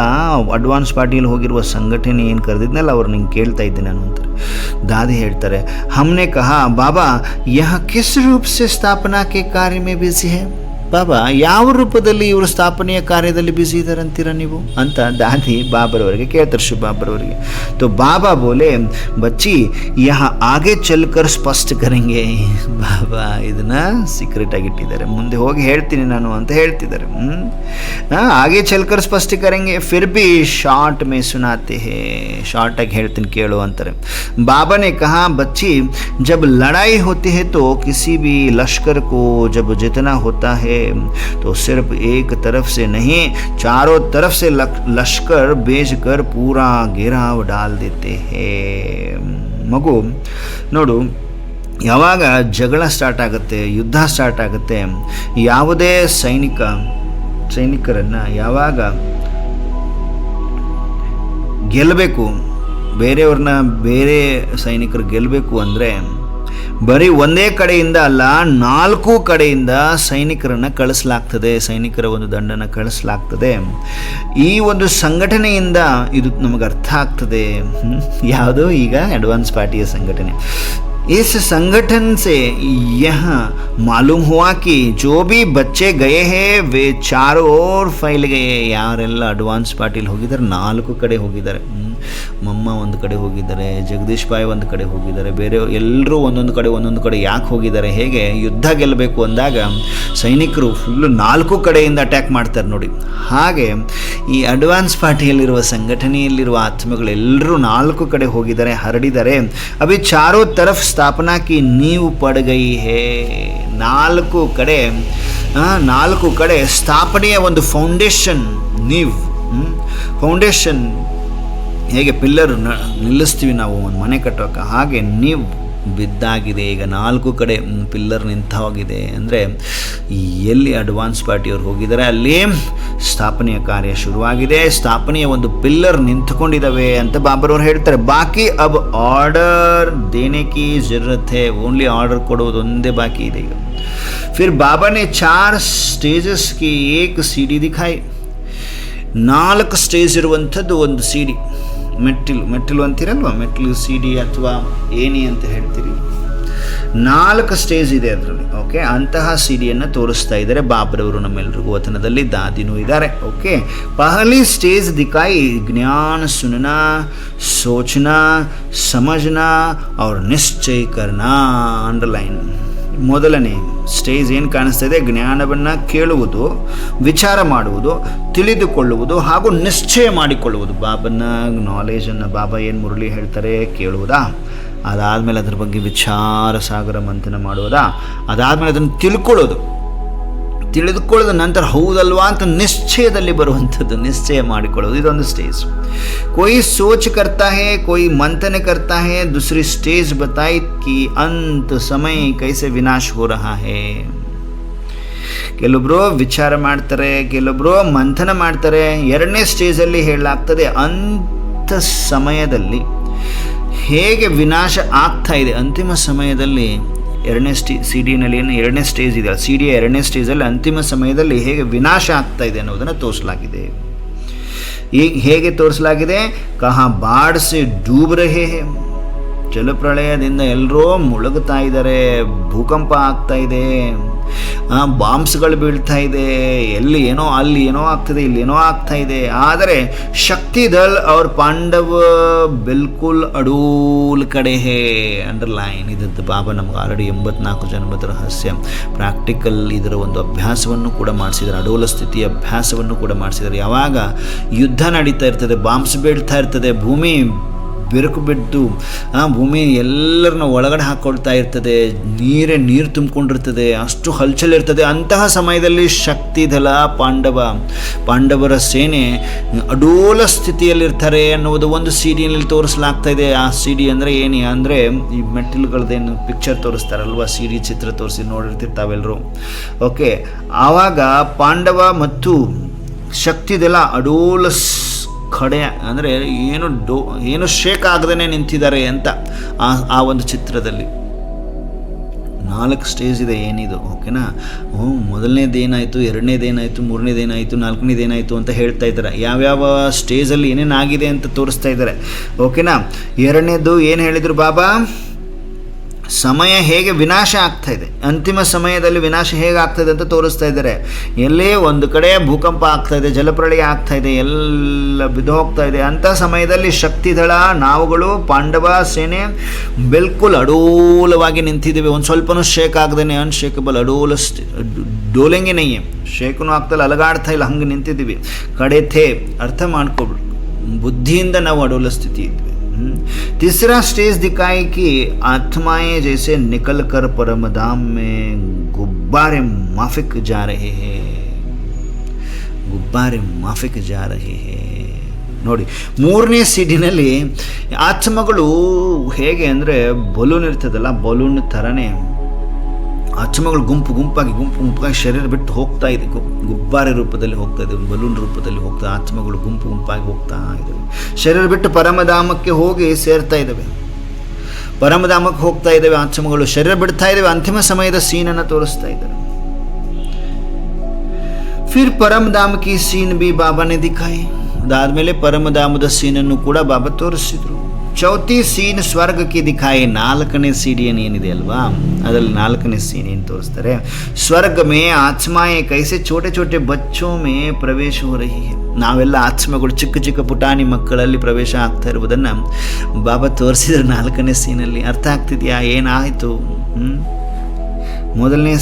ಅಡ್ವಾನ್ಸ್ ಪಾರ್ಟಿಯಲ್ಲಿ ಹೋಗಿರುವ ಸಂಘಟನೆ ಏನು ಕರೆದಿದ್ನಲ್ಲ ಅವ್ರು ನಿಂಗೆ ಕೇಳ್ತಾ ಇದ್ದೆ ನಾನು ಅಂತಾರೆ ದಾದಿ ಹೇಳ್ತಾರೆ, ಹಮ್ನೆ ಕಹಾ, ಬಾಬಾ, ಯಹ ಕಿಸ್ ರೂಪ ಸ್ಥಾಪನಾ ಕೆ ಕಾರ್ಯ ಮೇ ಬಿಸಿ ಹೇ? ಬಾಬಾ ಯಾವ ರೂಪದಲ್ಲಿ ಇವರು ಸ್ಥಾಪನೆಯ ಕಾರ್ಯದಲ್ಲಿ ಬ್ಯುಸಿ ಇದ್ದಾರೆ ಅಂತೀರಾ ನೀವು? ಅಂತ ದಾದಿ ಬಾಬರವರಿಗೆ ಕೇಳ್ತಾರೆ, ಶುಭಾಬರವರಿಗೆ. ತೋ ಬಾಬಾ ಬೋಲೆ, ಬಚ್ಚಿ, ಯಹ ಆಗೇ ಚಲ್ಕರ್ ಸ್ಪಷ್ಟ ಕರಂಗೆ. ಬಾಬಾ ಇದನ್ನ ಸೀಕ್ರೆಟ್ ಆಗಿಟ್ಟಿದ್ದಾರೆ ಮುಂದೆ ಹೋಗಿ ಹೇಳ್ತೀನಿ ನಾನು ಅಂತ ಹೇಳ್ತಿದ್ದಾರೆ. ಹಾಗೆ ಚಲ್ಕರ್ ಸ್ಪಷ್ಟ ಕರಂಗೆ, ಫಿರ್ ಬಿ ಶಾರ್ಟ್ ಮೇ ಸುನಾತೆ ಹೇ. ಶಾರ್ಟ್ ಆಗಿ ಹೇಳ್ತೀನಿ, ಕೇಳು ಅಂತಾರೆ. ಬಾಬಾನೆ ಕಹಾ, ಬಚ್ಚಿ, ಜಬ್ ಲಡಾಯಿ ಹೋತಿ ಹೇ ತೋ ಕಿಸಿ ಬಿ ಲಷ್ಕರ್ ಕೋ ಜಬ್ ಜಿತನಾ ಹೋತಾ ಹೇ. तो सिर्फ एक तरफ से नहीं चारों तरफ से लक- लश्कर बेच कर पूरा गिराव डाल देते हैं ಮಗು ನೋಡು ಯಾವಾಗ ಜಗಳ ಸ್ಟಾರ್ಟ್ ಆಗುತ್ತೆ ಯುದ್ಧ ಸ್ಟಾರ್ಟ್ ಆಗುತ್ತೆ ಯಾವುದೇ ಸೈನಿಕ ಸೈನಿಕರನ್ನು ಯಾವಾಗ ಗೆಲ್ಲಬೇಕು ಬೇರೆಯವ್ರನ್ನ ಬೇರೆ ಸೈನಿಕರು ಗೆಲ್ಲಬೇಕು ಅಂದರೆ ಬರೀ ಒಂದೇ ಕಡೆಯಿಂದ ಅಲ್ಲ ನಾಲ್ಕು ಕಡೆಯಿಂದ ಸೈನಿಕರನ್ನು ಕಳಿಸ್ಲಾಗ್ತದೆ ಸೈನಿಕರ ಒಂದು ದಂಡನ ಕಳಿಸ್ಲಾಗ್ತದೆ ಈ ಒಂದು ಸಂಘಟನೆಯಿಂದ ಇದು ನಮಗೆ ಅರ್ಥ ಆಗ್ತದೆ ಹ್ಮ್. ಯಾವುದು ಈಗ ಅಡ್ವಾನ್ಸ್ ಪಾರ್ಟಿಯ ಸಂಘಟನೆ इस संगठन से यह मालूम हुआ कि जो भी बच्चे गए हैं वे चारों ओर फैल गए ಯಾರೆಲ್ಲ ಅಡ್ವಾನ್ಸ್ ಪಾರ್ಟಿಲಿ ಹೋಗಿದ್ದಾರೆ ನಾಲ್ಕು ಕಡೆ ಹೋಗಿದ್ದಾರೆ ಹ್ಮ್. ಮಮ್ಮ ಒಂದು ಕಡೆ ಹೋಗಿದ್ದಾರೆ, ಜಗದೀಶ್ ಬಾಯ್ ಒಂದು ಕಡೆ ಹೋಗಿದ್ದಾರೆ, ಬೇರೆ ಎಲ್ಲರೂ ಒಂದೊಂದು ಕಡೆ ಒಂದೊಂದು ಕಡೆ ಯಾಕೆ ಹೋಗಿದ್ದಾರೆ, ಹೇಗೆ ಯುದ್ಧ ಗೆಲ್ಲಬೇಕು ಅಂದಾಗ ಸೈನಿಕರು ಫುಲ್ಲು ನಾಲ್ಕು ಕಡೆಯಿಂದ ಅಟ್ಯಾಕ್ ಮಾಡ್ತಾರೆ ನೋಡಿ. ಹಾಗೆ ಈ ಅಡ್ವಾನ್ಸ್ ಪಾರ್ಟಿಯಲ್ಲಿರುವ ಸಂಘಟನೆಯಲ್ಲಿರುವ ಆತ್ಮಗಳೆಲ್ಲರೂ ನಾಲ್ಕು ಕಡೆ ಹೋಗಿದ್ದಾರೆ, ಹರಡಿದ್ದಾರೆ. ಅಭಿ ಚಾರೋ ತರಫ್ ಸ್ಥಾಪನಾ ಕಿ ನೀವು ಪಡಗೈ ಹೇ. ನಾಲ್ಕು ಕಡೆ ನಾಲ್ಕು ಕಡೆ ಸ್ಥಾಪನೆಯ ಒಂದು ಫೌಂಡೇಶನ್ ನೀವು ಫೌಂಡೇಶನ್ ಹೇಗೆ ಪಿಲ್ಲರ್ ನಿಲ್ಲಿಸ್ತೀವಿ ನಾವು ಒಂದು ಮನೆ ಕಟ್ಟೋಕೆ, ಹಾಗೆ ನೀವು ಬಿದ್ದಾಗಿದೆ, ಈಗ ನಾಲ್ಕು ಕಡೆ ಪಿಲ್ಲರ್ ನಿಂತ ಹೋಗಿದೆ ಅಂದರೆ ಎಲ್ಲಿ ಅಡ್ವಾನ್ಸ್ ಪಾರ್ಟಿಯವರು ಹೋಗಿದ್ದಾರೆ ಅಲ್ಲಿ ಸ್ಥಾಪನೆಯ ಕಾರ್ಯ ಶುರುವಾಗಿದೆ. ಸ್ಥಾಪನೆಯ ಒಂದು ಪಿಲ್ಲರ್ ನಿಂತುಕೊಂಡಿದ್ದಾವೆ ಅಂತ ಬಾಬರವರು ಹೇಳ್ತಾರೆ. ಬಾಕಿ ಅಬ್ ಆರ್ಡರ್ ದೇನೆಕಿ ಜರತೆ ಓನ್ಲಿ ಆರ್ಡರ್ ಕೊಡೋದು ಒಂದೇ ಬಾಕಿ ಇದೆ ಈಗ. ಫಿರ್ ಬಾಬಾನೆ ಚಾರ್ ಸ್ಟೇಜಸ್ಗೆ ಏಕ ಸಿಡಿ ದಿಖಾಯಿ. ನಾಲ್ಕು ಸ್ಟೇಜ್ ಇರುವಂಥದ್ದು ಒಂದು ಸಿಡಿ ಮೆಟ್ಟಿಲು ಮೆಟ್ಟಿಲು ಅಂತೀರಲ್ವ? ಮೆಟ್ಟಿಲು ಸಿ ಡಿ ಅಥವಾ ಏನಿ ಅಂತ ಹೇಳ್ತೀರಿ. ನಾಲ್ಕು ಸ್ಟೇಜ್ ಇದೆ ಅದರಲ್ಲಿ ಓಕೆ ಅಂತಹ ಸಿ ಡಿಯನ್ನು ತೋರಿಸ್ತಾ ಇದ್ದಾರೆ ಬಾಬ್ರವರು ನಮ್ಮೆಲ್ಲರಿಗೂ ವತನದಲ್ಲಿ, ದಾದಿನೂ ಇದ್ದಾರೆ ಓಕೆ ಪಹಲಿ ಸ್ಟೇಜ್ ದಿಕಾಯಿ ಜ್ಞಾನ ಸುನನಾ, ಸೋಚನಾ, ಸಮಜನಾ, ಅವ್ರ ನಿಶ್ಚಯ ಕರ್ನಾ ಅಂಡರ್ಲೈನ್ ಮೊದಲನೇ ಸ್ಟೇಜ್ ಏನು ಕಾಣಿಸ್ತಾ ಇದೆ ಜ್ಞಾನವನ್ನು ಕೇಳುವುದು, ವಿಚಾರ ಮಾಡುವುದು, ತಿಳಿದುಕೊಳ್ಳುವುದು ಹಾಗೂ ನಿಶ್ಚಯ ಮಾಡಿಕೊಳ್ಳುವುದು. ಬಾಬನ ನಾಲೇಜನ್ನು ಬಾಬಾ ಏನು ಮುರಳಿ ಹೇಳ್ತಾರೆ ಕೇಳುವುದಾ? ಅದಾದಮೇಲೆ ಅದ್ರ ಬಗ್ಗೆ ವಿಚಾರ ಸಾಗರ ಮಂಥನ ಮಾಡುವುದಾ? ಅದಾದಮೇಲೆ ಅದನ್ನು ತಿಳ್ಕೊಳ್ಳೋದು. ತಿಳಿದುಕೊಳ್ಳೋದು ನಂತರ ಹೌದಲ್ವಾ ಅಂತ ನಿಶ್ಚಯದಲ್ಲಿ ಬರುವಂಥದ್ದು ನಿಶ್ಚಯ ಮಾಡಿಕೊಳ್ಳೋದು ಇದೊಂದು ಸ್ಟೇಜ್ कोई सोच करता है कोई मंथन करता है दूसरी स्टेज बताई कि अंत समय कैसे विनाश हो रहा है ಕೆಲವೊಬ್ರು ವಿಚಾರ ಮಾಡ್ತಾರೆ ಕೆಲವೊಬ್ರು ಮಂಥನ ಮಾಡ್ತಾರೆ ಎರಡನೇ ಸ್ಟೇಜಲ್ಲಿ ಹೇಳಲಾಗ್ತದೆ ಅಂಥ ಸಮಯದಲ್ಲಿ ಹೇಗೆ ವಿನಾಶ ಆಗ್ತಾ ಇದೆ ಅಂತಿಮ ಸಮಯದಲ್ಲಿ ಎರಡನೇ ಸ್ಟೇ ಸಿ ಡಿನಲ್ಲಿ ಏನು ಎರಡನೇ ಸ್ಟೇಜ್ ಇದೆ. ಸಿ ಡಿ ಎರಡನೇ ಸ್ಟೇಜಲ್ಲಿ ಅಂತಿಮ ಸಮಯದಲ್ಲಿ ಹೇಗೆ ವಿನಾಶ ಆಗ್ತಾ ಇದೆ ಅನ್ನೋದನ್ನು ತೋರಿಸಲಾಗಿದೆ. ಈಗ ಹೇಗೆ ತೋರಿಸಲಾಗಿದೆ? ಕಹ ಬಾಡ್ ಡೂಬ್ರಹೇ ಜಲಪ್ರಳಯದಿಂದ ಎಲ್ಲರೂ ಮುಳುಗ್ತಾ ಇದ್ದಾರೆ, ಭೂಕಂಪ ಆಗ್ತಾ ಇದೆ ಬಾಂಬ್ಸ್ಗಳು ಬೀಳ್ತಾ ಇದೆ, ಎಲ್ಲಿ ಏನೋ, ಅಲ್ಲಿ ಏನೋ ಆಗ್ತದೆ, ಇಲ್ಲಿ ಏನೋ ಆಗ್ತಾ ಇದೆ. ಆದರೆ ಶಕ್ತಿ ದಲ್ ಅವ್ರ ಪಾಂಡವ ಬಿಲ್ಕುಲ್ ಅಡೂಲ್ ಕಡೆ ಹೇ ಅಂಡರ್ಲೈನ್ ಇದ್ದದ್ದು. ಬಾಬಾ ನಮ್ಗೆ ಆಲ್ರೆಡಿ ಎಂಬತ್ನಾಲ್ಕು ಜನ್ಮದ ರಹಸ್ಯ. ಪ್ರಾಕ್ಟಿಕಲ್ ಇದರ ಒಂದು ಅಭ್ಯಾಸವನ್ನು ಕೂಡ ಮಾಡಿಸಿದ್ರು ಅಡೋಲ ಸ್ಥಿತಿ ಅಭ್ಯಾಸವನ್ನು ಕೂಡ ಮಾಡಿಸಿದ್ದಾರೆ. ಯಾವಾಗ ಯುದ್ಧ ನಡೀತಾ ಇರ್ತದೆ, ಬಾಂಬ್ಸ್ ಬೀಳ್ತಾ ಇರ್ತದೆ, ಭೂಮಿ ಬಿರುಕು ಬಿದ್ದು, ಆ, ಭೂಮಿ ಎಲ್ಲರನ್ನ ಒಳಗಡೆ ಹಾಕ್ಕೊಳ್ತಾ ಇರ್ತದೆ. ನೀರೇ ನೀರು ತುಂಬಿಕೊಂಡಿರ್ತದೆ. ಅಷ್ಟು ಹಲ್ಚಲ್ ಇರ್ತದೆ. ಅಂತಹ ಸಮಯದಲ್ಲಿ ಶಕ್ತಿಧಲ ಪಾಂಡವ, ಪಾಂಡವರ ಸೇನೆ ಅಡೋಲ ಸ್ಥಿತಿಯಲ್ಲಿರ್ತಾರೆ ಅನ್ನುವುದು ಒಂದು ಸಿಡಿಯಲ್ಲಿ ತೋರಿಸಲಾಗ್ತಾ ಇದೆ. ಆ ಸಿಡಿ ಅಂದರೆ ಏನು? ಅಂದರೆ ಈ ಮೆಟ್ಟಿಲುಗಳದ್ದೇನು ಪಿಕ್ಚರ್ ತೋರಿಸ್ತಾರಲ್ವ? ಸಿಡಿ ಚಿತ್ರ ತೋರಿಸಿ ನೋಡಿರ್ತಿರ್ತಾವೆಲ್ಲರೂ ಓಕೆ ಆವಾಗ ಪಾಂಡವ ಮತ್ತು ಶಕ್ತಿದೆಲ್ಲ ಅಡೋಲ ಖಡೆ ಅಂದರೆ ಏನು ಡೋ, ಏನು ಶೇಕ್ ಆಗದೇ ನಿಂತಿದ್ದಾರೆ ಅಂತ ಆ ಆ ಒಂದು ಚಿತ್ರದಲ್ಲಿ. ನಾಲ್ಕು ಸ್ಟೇಜ್ ಇದೆ ಏನಿದು ಓಕೆನಾ ಹ್ಞೂ, ಮೊದಲನೇದು ಏನಾಯಿತು, ಎರಡನೇದು ಏನಾಯಿತು, ಮೂರನೇದು ಏನಾಯಿತು, ನಾಲ್ಕನೇದು ಏನಾಯಿತು ಅಂತ ಹೇಳ್ತಾ ಇದ್ದಾರೆ. ಯಾವ್ಯಾವ ಸ್ಟೇಜಲ್ಲಿ ಏನೇನಾಗಿದೆ ಅಂತ ತೋರಿಸ್ತಾ ಇದ್ದಾರೆ ಓಕೆನಾ ಎರಡನೇದು ಏನು ಹೇಳಿದರು ಬಾಬಾ? ಸಮಯ ಹೇಗೆ ವಿನಾಶ ಆಗ್ತಾ ಇದೆ, ಅಂತಿಮ ಸಮಯದಲ್ಲಿ ವಿನಾಶ ಹೇಗೆ ಆಗ್ತಾಯಿದೆ ಅಂತ ತೋರಿಸ್ತಾ ಇದ್ದಾರೆ. ಎಲ್ಲಿ ಒಂದು ಕಡೆ ಭೂಕಂಪ ಆಗ್ತಾ ಇದೆ, ಜಲಪ್ರಳಯ ಆಗ್ತಾ ಇದೆ, ಎಲ್ಲ ಬಿದ್ದೋಗ್ತಾ ಇದೆ. ಅಂಥ ಸಮಯದಲ್ಲಿ ಶಕ್ತಿದಳ, ನಾವುಗಳು, ಪಾಂಡವ, ಸೇನೆ ಬಿಲ್ಕುಲ್ ಅಡೂಲವಾಗಿ ನಿಂತಿದ್ದೀವಿ. ಒಂದು ಸ್ವಲ್ಪನೂ ಶೇಕ್ ಆಗದೇನೆ ಅನ್ಶೇಕಬಲ್ ಅಡೋಲ ಡೋಲೆಂಗೆ ನಯ್ಯೆ. ಶೇಕನೂ ಆಗ್ತಲ್ಲ, ಅಲಗಾಡ್ತಾ ಇಲ್ಲ, ಹಂಗೆ ನಿಂತಿದ್ದೀವಿ. ಕಡೆ ಅರ್ಥ ಮಾಡ್ಕೊಬಿಡು ಬುದ್ಧಿಯಿಂದ ನಾವು ಅಡೋಲ ಸ್ಥಿತಿ ಇದ್ವಿ. तीसरा स्टेज दिखाई कि आत्माएं जैसे निकल कर परम धाम में गुब्बारे माफिक जा रहे हैं ಗುಬ್ಬಾರೆ ಮಾಫಿಕ್ ಜಾ ರಹೆ ಹೇ ನೋಡಿ ಮೂರನೇ ಸಿಡಿನಲ್ಲಿ ಆತ್ಮಗಳು ಹೇಗೆ ಅಂದರೆ ಬಲೂನ್ ಇರ್ತದಲ್ಲ ಬಲೂನ್ ಥರನೇ ಆತ್ಮಗಳು ಗುಂಪು ಗುಂಪಾಗಿ ಗುಂಪು ಗುಂಪಾಗಿ ಶರೀರ ಬಿಟ್ಟು ಹೋಗ್ತಾ ಇದೆ. ಗುಬ್ಬಾರೆ ರೂಪದಲ್ಲಿ ಹೋಗ್ತಾ ಇದೆ, ಬಲೂನ್ ರೂಪದಲ್ಲಿ ಹೋಗ್ತಾ ಆತ್ಮಗಳು ಗುಂಪು ಗುಂಪಾಗಿ ಹೋಗ್ತಾ ಇದ್ದಾವೆ ಶರೀರ ಬಿಟ್ಟು ಪರಮಧಾಮಕ್ಕೆ ಹೋಗಿ ಸೇರ್ತಾ ಇದ್ದಾವೆ. ಪರಮಧಾಮಕ್ಕೆ ಹೋಗ್ತಾ ಇದ್ದಾವೆ ಆತ್ಮಗಳು ಶರೀರ ಬಿಡ್ತಾ ಇದ್ದಾವೆ, ಅಂತಿಮ ಸಮಯದ ಸೀನನ್ನು ತೋರಿಸ್ತಾ ಇದ್ದಾರೆ. ಫಿರ್ ಪರಮಧಾಮ ಕಿ ಸೀನ್ ಬಿ ಬಾಬಾನೆ ದಿಖಾಯಿ ಅದಾದಮೇಲೆ ಪರಮಧಾಮದ ಸೀನನ್ನು ಕೂಡ ಬಾಬಾ ತೋರಿಸಿದ್ರು. ಚೌತಿ ಸೀನ್ ಸ್ವರ್ಗಕ್ಕೆ ದಿಖಾಯಿ ನಾಲ್ಕನೇ ಸೀಡಿಯನ್ ಏನಿದೆ ಅಲ್ವಾ? ಅದರಲ್ಲಿ ನಾಲ್ಕನೇ ಸೀನ್ ಏನು ತೋರಿಸ್ತಾರೆ? ಸ್ವರ್ಗ ಮೇ ಆತ್ಮಾಯ ಕೈಸೆ ಚೋಟೆ ಚೋಟೆ ಬಚ್ಚೋ ಮೇ ಪ್ರವೇಶ ಹೋ ರಹಿ ಹೈ. ನಾವೆಲ್ಲ ಆತ್ಮಗಳು ಚಿಕ್ಕ ಚಿಕ್ಕ ಪುಟಾಣಿ ಮಕ್ಕಳಲ್ಲಿ ಪ್ರವೇಶ ಆಗ್ತಾ ಇರುವುದನ್ನು ಬಾಬಾ ತೋರಿಸಿದ್ರು ನಾಲ್ಕನೇ ಸೀನಲ್ಲಿ ಅರ್ಥ ಆಗ್ತಿದೆಯಾ? ಏನಾಯಿತು? ಮೊದಲನೇ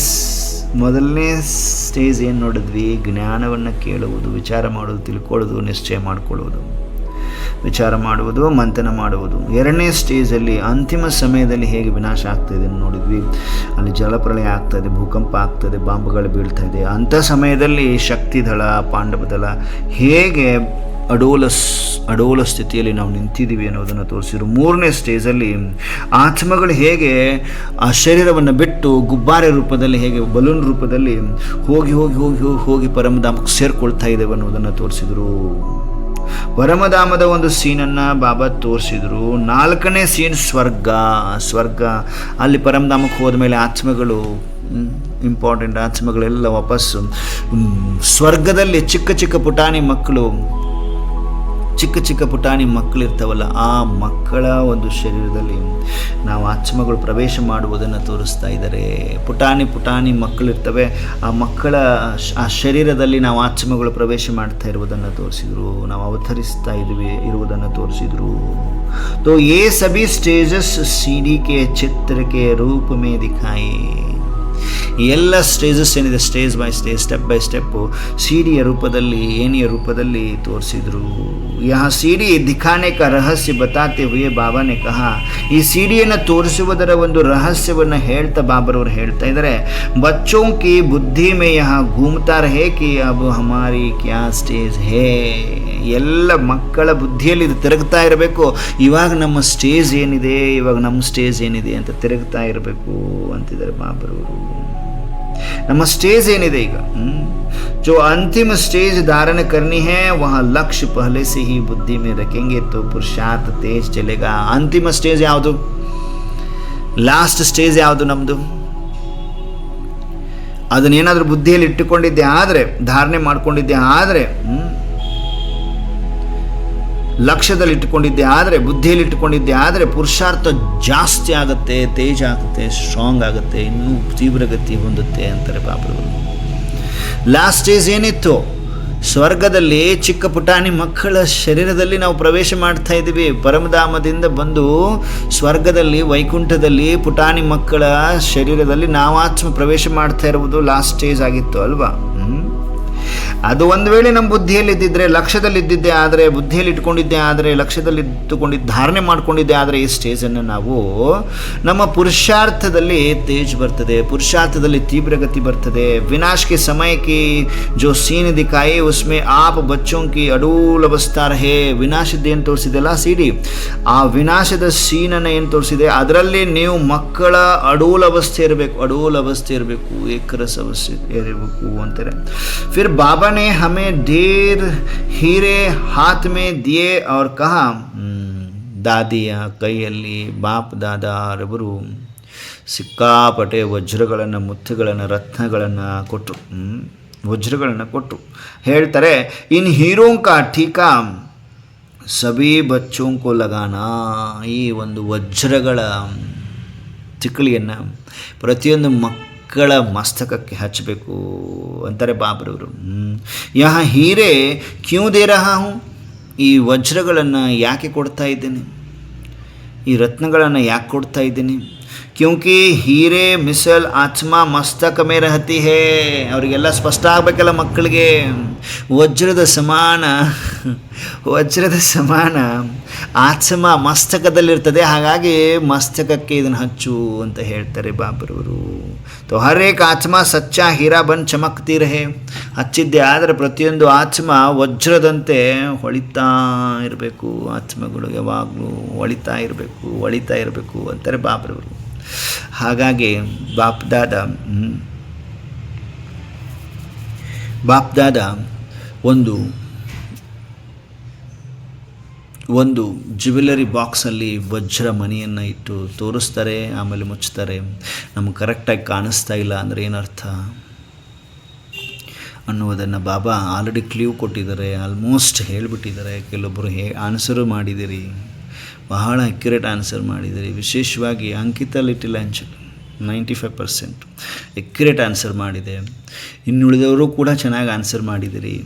ಮೊದಲನೇ ಸ್ಟೇಜ್ ಏನು ನೋಡಿದ್ವಿ? ಜ್ಞಾನವನ್ನು ಕೇಳುವುದು, ವಿಚಾರ ಮಾಡೋದು ತಿಳ್ಕೊಳ್ಳೋದು ನಿಶ್ಚಯ ಮಾಡಿಕೊಳ್ಳುವುದು. ವಿಚಾರ ಮಾಡುವುದು, ಮಂಥನ ಮಾಡುವುದು. ಎರಡನೇ ಸ್ಟೇಜಲ್ಲಿ ಅಂತಿಮ ಸಮಯದಲ್ಲಿ ಹೇಗೆ ವಿನಾಶ ಆಗ್ತಾಯಿದೆ ನೋಡಿದ್ವಿ. ಅಲ್ಲಿ ಜಲಪ್ರಳಯ ಆಗ್ತಾಯಿದೆ ಭೂಕಂಪ ಆಗ್ತದೆ ಬಾಂಬುಗಳು ಬೀಳ್ತಾ ಇದೆ. ಅಂಥ ಸಮಯದಲ್ಲಿ ಶಕ್ತಿ ಪಾಂಡವದಳ ಪಾಂಡವ ದಳ ಹೇಗೆ ಅಡೋಲಸ್ ಅಡೋಲ ಸ್ಥಿತಿಯಲ್ಲಿ ನಾವು ನಿಂತಿದ್ದೀವಿ ಅನ್ನೋದನ್ನು ತೋರಿಸಿದ್ರು. ಮೂರನೇ ಸ್ಟೇಜಲ್ಲಿ ಆತ್ಮಗಳು ಹೇಗೆ ಆ ಶರೀರವನ್ನು ಬಿಟ್ಟು ಗುಬ್ಬಾರೆ ರೂಪದಲ್ಲಿ, ಹೇಗೆ ಬಲೂನ್ ರೂಪದಲ್ಲಿ ಹೋಗಿ ಹೋಗಿ ಹೋಗಿ ಹೋಗಿ ಹೋಗಿ ಪರಮಧಾಮಕ್ಕೆ ಸೇರಿಕೊಳ್ತಾ ಇದ್ದೇವೆ ಅನ್ನೋದನ್ನು ತೋರಿಸಿದ್ರು. ಪರಮಧಾಮದ ಒಂದು ಸೀನನ್ನು ಬಾಬಾ ತೋರಿಸಿದ್ರು. ನಾಲ್ಕನೇ ಸೀನ್ ಸ್ವರ್ಗ ಸ್ವರ್ಗ. ಅಲ್ಲಿ ಪರಮಧಾಮಕ್ಕೆ ಹೋದ ಮೇಲೆ ಆತ್ಮಗಳು ಇಂಪಾರ್ಟೆಂಟ್ ಆತ್ಮಗಳೆಲ್ಲ ವಾಪಸ್ಸು. ಸ್ವರ್ಗದಲ್ಲಿ ಚಿಕ್ಕ ಚಿಕ್ಕ ಪುಟಾಣಿ ಮಕ್ಕಳು ಚಿಕ್ಕ ಚಿಕ್ಕ ಪುಟಾಣಿ ಮಕ್ಕಳಿರ್ತಾವಲ್ಲ ಆ ಮಕ್ಕಳ ಒಂದು ಶರೀರದಲ್ಲಿ ನಾವು ಆತ್ಮಗಳು ಪ್ರವೇಶ ಮಾಡುವುದನ್ನು ತೋರಿಸ್ತಾ ಇದ್ದಾರೆ ಪುಟಾಣಿ ಪುಟಾಣಿ ಮಕ್ಕಳಿರ್ತವೆ ಆ ಮಕ್ಕಳ ಶ- ಆ ಶರೀರದಲ್ಲಿ ನಾವು ಆತ್ಮಗಳು ಪ್ರವೇಶ ಮಾಡ್ತಾ ಇರುವುದನ್ನು ತೋರಿಸಿದ್ರು ನಾವು ಅವತರಿಸ್ತಾ ಇದ್ವಿ ಇರುವುದನ್ನು ತೋರಿಸಿದ್ರು तो ये सभी स्टेजेस सीढ़ी के चित्र के रूप में दिखाए ಎಲ್ಲ ಸ್ಟೇಜಸ್ ಏನಿದೆ stage by stage step by step ಸಿಡಿಯ ರೂಪದಲ್ಲಿ ಏನಿಯ ರೂಪದಲ್ಲಿ ತೋರಿಸಿದರು. ಸಿ ಸಿಡಿ ದಿಖಾನೆ ಕ ರಹಸ್ಯ ಬತಾತೆ ಹುಯೇ ಬಾಬಾನೆ ಕಹ. ಈ ಸಿಡಿಯನ್ನು ತೋರಿಸುವುದರ ಒಂದು ರಹಸ್ಯವನ್ನು ಹೇಳ್ತಾ ಬಾಬರವರು ಹೇಳ್ತಾ ಇದ್ದಾರೆ ಬಚ್ಚೋಂಕಿ ಬುದ್ಧಿ ಮೇ ಯಹ ಘೂಮ್ತಾ ಕಿ ಹಮಾರಿ ಕ್ಯಾ ಸ್ಟೇಜ್ ಹೇ. ಎಲ್ಲ ಮಕ್ಕಳ ಬುದ್ಧಿಯಲ್ಲಿ ಇದು ತಿರುಗ್ತಾ ಇರಬೇಕು ಇವಾಗ ನಮ್ಮ ಸ್ಟೇಜ್ ಏನಿದೆ ಇವಾಗ ನಮ್ಮ ಸ್ಟೇಜ್ ಏನಿದೆ ಅಂತ ತಿರುಗ್ತಾ ಇರಬೇಕು ಅಂತಿದ್ದಾರೆ ಬಾಬರವರು ನಮ್ಮ ಸ್ಟೇಜ್ ಏನಿದೆ ಈಗ ಹ್ಮ್? जो अंतिम स्टेज धारण करनी है वहाँ लक्ष्य पहले से ही बुद्धि में रखेंगे तो पुरुषार्थ तेज चलेगा ಅಂತಿಮ ಸ್ಟೇಜ್ ಯಾವುದು ಲಾಸ್ಟ್ ಸ್ಟೇಜ್ ಯಾವುದು ನಮ್ಮದು ಅದನ್ನೇನಾದರೂ ಬುದ್ಧಿಯಲ್ಲಿ ಇಟ್ಟುಕೊಂಡಿದ್ದೆ ಆದರೆ ಧಾರಣೆ ಮಾಡ್ಕೊಂಡಿದ್ದೆ ಆದರೆ ಲಕ್ಷ್ಯದಲ್ಲಿ ಇಟ್ಟುಕೊಂಡಿದ್ದೆ ಆದರೆ ಬುದ್ಧಿಯಲ್ಲಿ ಇಟ್ಟುಕೊಂಡಿದ್ದೆ ಆದರೆ ಪುರುಷಾರ್ಥ ಜಾಸ್ತಿ ಆಗುತ್ತೆ, ತೇಜ ಆಗುತ್ತೆ ಸ್ಟ್ರಾಂಗ್ ಆಗುತ್ತೆ, ಇನ್ನೂ ತೀವ್ರಗತಿ ಹೊಂದುತ್ತೆ ಅಂತಾರೆ ಪಾಪದವರು ಲಾಸ್ಟ್ ಸ್ಟೇಜ್ ಏನಿತ್ತು? ಸ್ವರ್ಗದಲ್ಲಿ ಚಿಕ್ಕ ಪುಟಾಣಿ ಮಕ್ಕಳ ಶರೀರದಲ್ಲಿ ನಾವು ಪ್ರವೇಶ ಮಾಡ್ತಾ ಇದ್ದೀವಿ. ಪರಮಧಾಮದಿಂದ ಬಂದು ಸ್ವರ್ಗದಲ್ಲಿ, ವೈಕುಂಠದಲ್ಲಿ ಪುಟಾಣಿ ಮಕ್ಕಳ ಶರೀರದಲ್ಲಿ ನಾವು ಆತ್ಮ ಪ್ರವೇಶ ಮಾಡ್ತಾ ಇರುವುದು ಲಾಸ್ಟ್ ಸ್ಟೇಜ್ ಆಗಿತ್ತು ಅಲ್ವಾ? ಅದು ಒಂದು ವೇಳೆ ನಮ್ಮ ಬುದ್ಧಿಯಲ್ಲಿದ್ದಿದ್ದರೆ ಲಕ್ಷ್ಯದಲ್ಲಿದ್ದಿದ್ದೆ ಆದರೆ ಬುದ್ಧಿಯಲ್ಲಿ ಇಟ್ಕೊಂಡಿದ್ದೆ ಆದರೆ ಲಕ್ಷ್ಯದಲ್ಲಿ ಇಟ್ಟುಕೊಂಡಿದ್ದು ಧಾರಣೆ ಮಾಡಿಕೊಂಡಿದ್ದೆ ಆದರೆ ಈ ಸ್ಟೇಜನ್ನು ನಾವು ನಮ್ಮ ಪುರುಷಾರ್ಥದಲ್ಲಿ ತೇಜ್ ಬರ್ತದೆ, ಪುರುಷಾರ್ಥದಲ್ಲಿ ತೀವ್ರಗತಿ ಬರ್ತದೆ. ವಿನಾಶಕ್ಕೆ, ಸಮಯಕ್ಕೆ ಜೋ ಸೀನ್ ದಿಖಾಯಿ ಉಸ್ಮೆ, ಆಪ್ ಬಚ್ಚೋಂಕಿ ಅಡೂಲ್ ಅವಸ್ಥಾರ ಹೇ. ವಿನಾಶದ್ದು ಏನು ತೋರಿಸಿದೆಲ್ಲ ಸಿಡಿ? ಆ ವಿನಾಶದ ಸೀನನ್ನು ಏನು ತೋರಿಸಿದೆ? ಅದರಲ್ಲಿ ನೀವು ಮಕ್ಕಳ ಅಡೂಲ ಅವಸ್ಥೆ ಇರಬೇಕು, ಅಡೂಲ ಅವಸ್ಥೆ ಇರಬೇಕು, ಏಕರಸ ಅವಸ್ಥೆ ಇರಬೇಕು ಅಂತಾರೆ. ಫಿರ್ ಬಾಬಾ ने हमें ढेर हीरे हाथ में दिए और कहा ಹ್ಮ್, ದಾದಿಯ ಕೈಯಲ್ಲಿ ಬಾಪ್ ದಾದಾರವರು ಸಿಕ್ಕಾಪಟ್ಟೆ ವಜ್ರಗಳನ್ನು ಮುತ್ತುಗಳನ್ನು ರತ್ನಗಳನ್ನು ಕೊಟ್ಟರು ಹ್ಮ್, ವಜ್ರಗಳನ್ನು ಕೊಟ್ಟರು ಹೇಳ್ತಾರೆ ಇನ್ ಹೀರೋಂಕ ಟೀಕಾ ಸಬಿ ಬಚ್ಚೋಂಕೋ ಲಗಾನ ಈ ಒಂದು ವಜ್ರಗಳ ತಿಕ್ಕಳಿಯನ್ನು ಪ್ರತಿಯೊಂದು ಮಕ್ಕಳ ಮಸ್ತಕಕ್ಕೆ ಹಚ್ಚಬೇಕು ಅಂತಾರೆ ಬಾಬ್ರವರು. ಯಹ ಹೀರೆ ಕ್ಯೂ ದೇ ರಹಾ ಹೂಂ? ಈ ವಜ್ರಗಳನ್ನು ಯಾಕೆ ಕೊಡ್ತಾ ಇದ್ದೇನೆ? ಈ ರತ್ನಗಳನ್ನು ಯಾಕೆ ಕೊಡ್ತಾ ಇದ್ದೀನಿ? ಕ್ಯೂಂಕಿ ಹೀರೆ ಮಿಸಲ್ ಆತ್ಮ ಮಸ್ತಕ ಮೇ ರಹತಿ ಹೇ ಅವರಿಗೆಲ್ಲ ಸ್ಪಷ್ಟ ಆಗಬೇಕಲ್ಲ ಮಕ್ಕಳಿಗೆ ವಜ್ರದ ಸಮಾನ ವಜ್ರದ ಸಮಾನ ಆತ್ಮ ಮಸ್ತಕದಲ್ಲಿರ್ತದೆ ಹಾಗಾಗಿ ಮಸ್ತಕಕ್ಕೆ ಇದನ್ನು ಹಚ್ಚು ಅಂತ ಹೇಳ್ತಾರೆ ಬಾಬರವರು ತೊ ಹರೇಕ್ ಆತ್ಮ ಸಚ್ಚ ಹೀರಾ ಬಂದು ಚಮಕ್ತೀರ ಹೇ ಹಚ್ಚಿದ್ದೆ ಆದರೆ ಪ್ರತಿಯೊಂದು ಆತ್ಮ ವಜ್ರದಂತೆ ಹೊಳಿತಾ ಇರಬೇಕು ಆತ್ಮಗಳು ಯಾವಾಗಲೂ ಹೊಳಿತಾ ಇರಬೇಕು ಹೊಳಿತಾ ಇರಬೇಕು ಅಂತಾರೆ ಬಾಬ್ರವರು ಹಾಗಾಗಿ ಬಾಪ್ದಾದ ಬಾಪ್ದಾದ ಒಂದು ಒಂದು ಜ್ಯುವೆಲರಿ ಬಾಕ್ಸಲ್ಲಿ ವಜ್ರ ಮಣಿಯನ್ನು ಇಟ್ಟು ತೋರಿಸ್ತಾರೆ, ಆಮೇಲೆ ಮುಚ್ತಾರೆ ನಮಗೆ ಕರೆಕ್ಟಾಗಿ ಕಾಣಿಸ್ತಾ ಇಲ್ಲ ಅಂದರೆ ಏನರ್ಥ? ಅನ್ನುವುದನ್ನು ಬಾಬಾ ಆಲ್ರೆಡಿ ಕ್ಲೀವ್ ಕೊಟ್ಟಿದ್ದಾರೆ ಆಲ್ಮೋಸ್ಟ್ ಹೇಳಿಬಿಟ್ಟಿದ್ದಾರೆ. ಕೆಲವೊಬ್ಬರು ಹೇ ಆನ್ಸರು ಮಾಡಿದ್ದೀರಿ. ಬಹಳ ಅಕ್ಯುರೇಟ್ ಆನ್ಸರ್ ಮಾಡಿದ್ದೀರಿ. ವಿಶೇಷವಾಗಿ Ankita little Anchal ninety five percent accurate answer ಮಾಡಿದೆ. ಇನ್ನುಳಿದವರು ಕೂಡ ಚೆನ್ನಾಗಿ ಆನ್ಸರ್ ಮಾಡಿದಿರಿ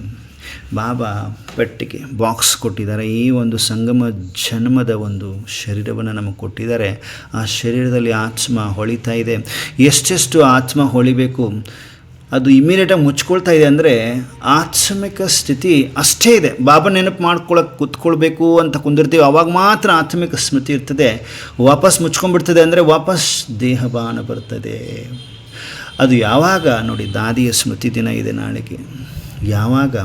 ಬಾಬಾ ಪೆಟ್ಟಿಗೆ ಬಾಕ್ಸ್ ಕೊಟ್ಟಿದ್ದಾರೆ. ಈ ಒಂದು ಸಂಗಮ ಜನ್ಮದ ಒಂದು ಶರೀರವನ್ನು ನಮಗೆ ಕೊಟ್ಟಿದ್ದಾರೆ. ಆ ಶರೀರದಲ್ಲಿ ಆತ್ಮ ಹೊಳಿತಾ ಇದೆ. ಎಷ್ಟೆಷ್ಟು ಆತ್ಮ ಹೊಳಿಬೇಕು? ಅದು ಇಮಿಡಿಯೇಟಾಗಿ ಮುಚ್ಕೊಳ್ತಾ ಇದೆ ಅಂದರೆ ಆತ್ಮಿಕ ಸ್ಥಿತಿ ಅಷ್ಟೇ ಇದೆ. ಬಾಬಾ ನೆನಪು ಮಾಡ್ಕೊಳ್ಳೋಕೆ ಕೂತ್ಕೊಳ್ಬೇಕು ಅಂತ ಕುಂದಿರ್ತೀವಿ, ಅವಾಗ ಮಾತ್ರ ಆತ್ಮಿಕ ಸ್ಮೃತಿ ಇರ್ತದೆ. ವಾಪಸ್ ಮುಚ್ಕೊಂಡ್ಬಿಡ್ತದೆ ಅಂದರೆ ವಾಪಸ್ ದೇಹಭಾನ ಬರ್ತದೆ. ಅದು ಯಾವಾಗ ನೋಡಿ ದಾದಿಯ ಸ್ಮೃತಿ ದಿನ ಇದೆ ನಾಳೆಗೆ. ಯಾವಾಗ